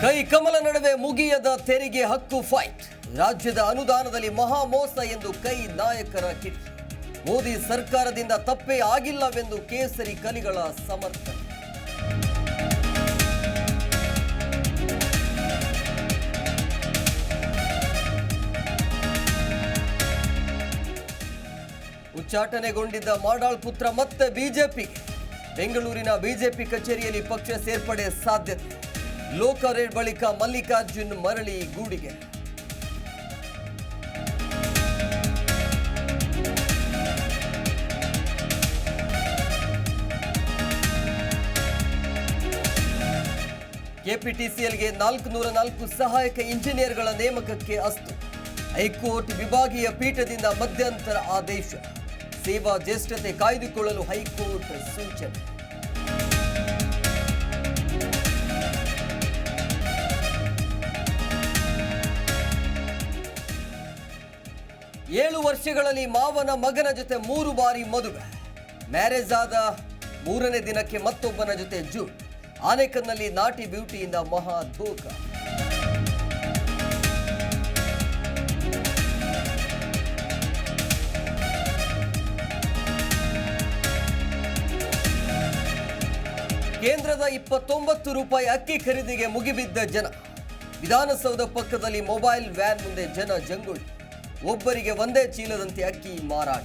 ಕೈ ಕಮಲ ನಡುವೆ ಮುಗಿಯದ ತೆರಿಗೆ ಹಕ್ಕು ಫೈಟ್. ರಾಜ್ಯದ ಅನುದಾನದಲ್ಲಿ ಮಹಾ ಮೋಸ ಎಂದು ಕೈ ನಾಯಕರ ಕಿಟ್. ಮೋದಿ ಸರ್ಕಾರದಿಂದ ತಪ್ಪೇ ಆಗಿಲ್ಲವೆಂದು ಕೇಸರಿ ಕಲಿಗಳ ಸಮರ್ಥನೆ. ಉಚ್ಚಾಟನೆಗೊಂಡಿದ್ದ ಮಾಡಾಳ್ ಪುತ್ರ ಮತ್ತೆ ಬಿಜೆಪಿ. ಬೆಂಗಳೂರಿನ ಬಿಜೆಪಿ ಕಚೇರಿಯಲ್ಲಿ ಪಕ್ಷ ಸೇರ್ಪಡೆ ಸಾಧ್ಯತೆ. ಲೋಕರೇಡ್ ಬಳಿಕ ಮಲ್ಲಿಕಾರ್ಜುನ್ ಮರಳಿ ಗೂಡಿಗೆ. ಕೆಪಿಟಿಸಿಎಲ್ಗೆ ನಾಲ್ಕು ನೂರ ನಾಲ್ಕು ಸಹಾಯಕ ಇಂಜಿನಿಯರ್ಗಳ ನೇಮಕಕ್ಕೆ ಅಸ್ತು. ಹೈಕೋರ್ಟ್ ವಿಭಾಗೀಯ ಪೀಠದಿಂದ ಮಧ್ಯಂತರ ಆದೇಶ. ಸೇವಾ ಜ್ಯೇಷ್ಠತೆ ಕಾಯ್ದುಕೊಳ್ಳಲು ಹೈಕೋರ್ಟ್ ಸೂಚನೆ. ಏಳು ವರ್ಷಗಳಲ್ಲಿ ಮಾವನ ಮಗನ ಜೊತೆ ಮೂರು ಬಾರಿ ಮದುವೆ. ಮ್ಯಾರೇಜ್ ಆದ ಮೂರನೇ ದಿನಕ್ಕೆ ಮತ್ತೊಬ್ಬನ ಜೊತೆ ಜೂ ಆನೇಕಲ್ನಲ್ಲಿ ನಾಟಿ ಬ್ಯೂಟಿಯಿಂದ ಮಹಾ ಧೋಕ ಕೇಂದ್ರದ ಇಪ್ಪತ್ತೊಂಬತ್ತು ರೂಪಾಯಿ ಅಕ್ಕಿ ಖರೀದಿಗೆ ಮುಗಿಬಿದ್ದ ಜನ. ವಿಧಾನಸೌಧ ಪಕ್ಕದಲ್ಲಿ ಮೊಬೈಲ್ ವ್ಯಾನ್ ಮುಂದೆ ಜನ ಜಂಗುಳಿ. ಒಬ್ಬರಿಗೆ ಒಂದೇ ಚೀಲದಂತೆ ಅಕ್ಕಿ ಮಾರಾಟ.